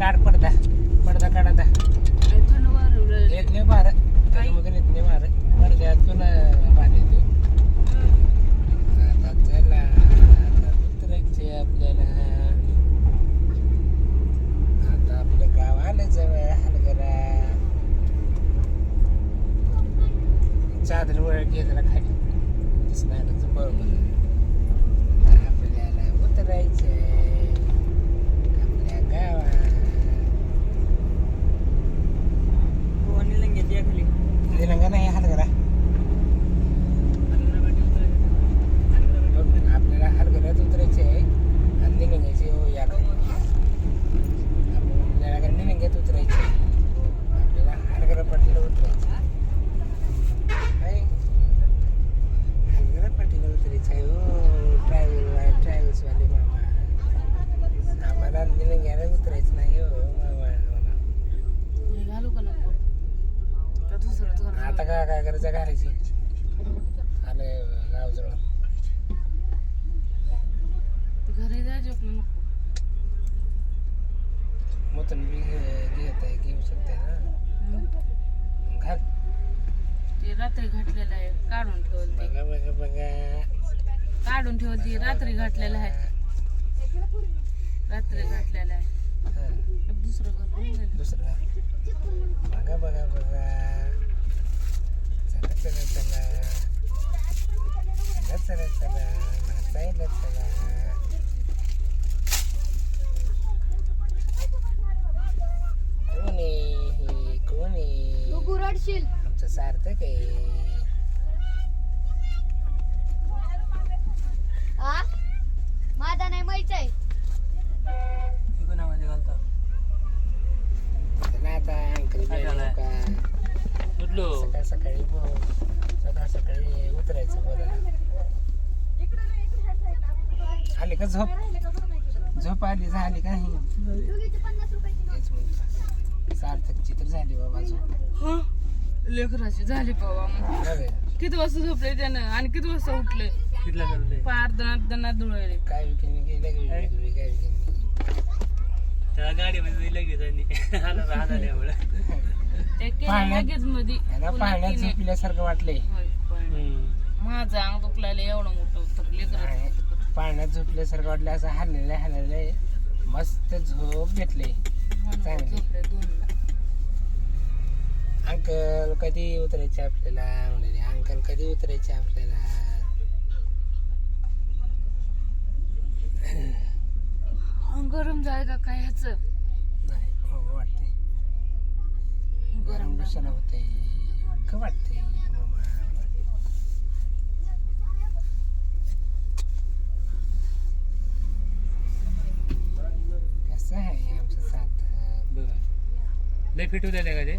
काढ पडदा पडदा काढा दा. येत नाही बार मधून येत नाही बार पडद्यातून बार येतो. आता चला आता उतरायचे आपल्याला. आता आपलं गाव आलं जवळ हलगरा. चादर वळ घेतला खाली. निलंग्यात उतरायचे. आपल्याला हरगरा पाटीला उतरायचं. आहे हरगरा पाटीला उतरायचं आहे हो. ट्रॅव्हल ट्रॅव्हल्सवाले मामा. आम्हाला निलंग्याला उतरायचं नाही हो मामा घालू का नको? आता काय काय करायचं? घालायची आले गावजवळ घरी जायचं आपलं नको घे- घेत आहे घेऊ शकते ना. घाल. ते रात्री घातलेलं आहे काढून ठेवलं ते. बघा बघा बघा. काढून ठेवलं ती रात्री घातलेलं आहे. रात्री घातलेलं आहे. हा, दुसरं घर. दुसरं घाल. बघा बघा बघा. चला चला चला. चला चला चला. नाचायला चला कोण आहे हे कोण गुरडशील आमचं सार्थक आहे. हा माझा नाही माहीत आहे. नावाचे घालता. चला आता अंकल काय झालंय? का कुठलो सकाळ सकाळी बो सकाळ सकाळी उतरायचं बोलायला. आली का झोप? झोप आली झाली का नाही तेच म्हणतो. सार्थकची तर झाली बाबा झोप. हा? लेकराची झाली बाबा मग. किती वाजता झोपले त्यानं? आणि किती वाजता उठले? पार दनात दनात धुळले काय विकेंड गेलं की वेगळी काय? विकेंड त्या गाडीमध्ये लगेच आणि आला राहण्यामुळे ते केलं पाण्यात- लगेच पुन्हा पाण्यात तिने- झोपल्यासारखं होय, पण माझं अंग दुखलायला एवढं मोठं होतं लेकराचं पाण्यात झोपल्यासारखं वाटलं असं हरलेलं हरलेलं मस्त झोप घेतले. म्हणून चांगली. दोनला अंकल कधी उतरायचे आपल्याला? म्हणाले अंकल कधी उतरायचे आपल्याला? गरम जाय का काय ह्याच? नाही हो वाटते गरम कशाला होते का वाटते कसं आहे आमचं साथ बघा लय फिट होते का ते?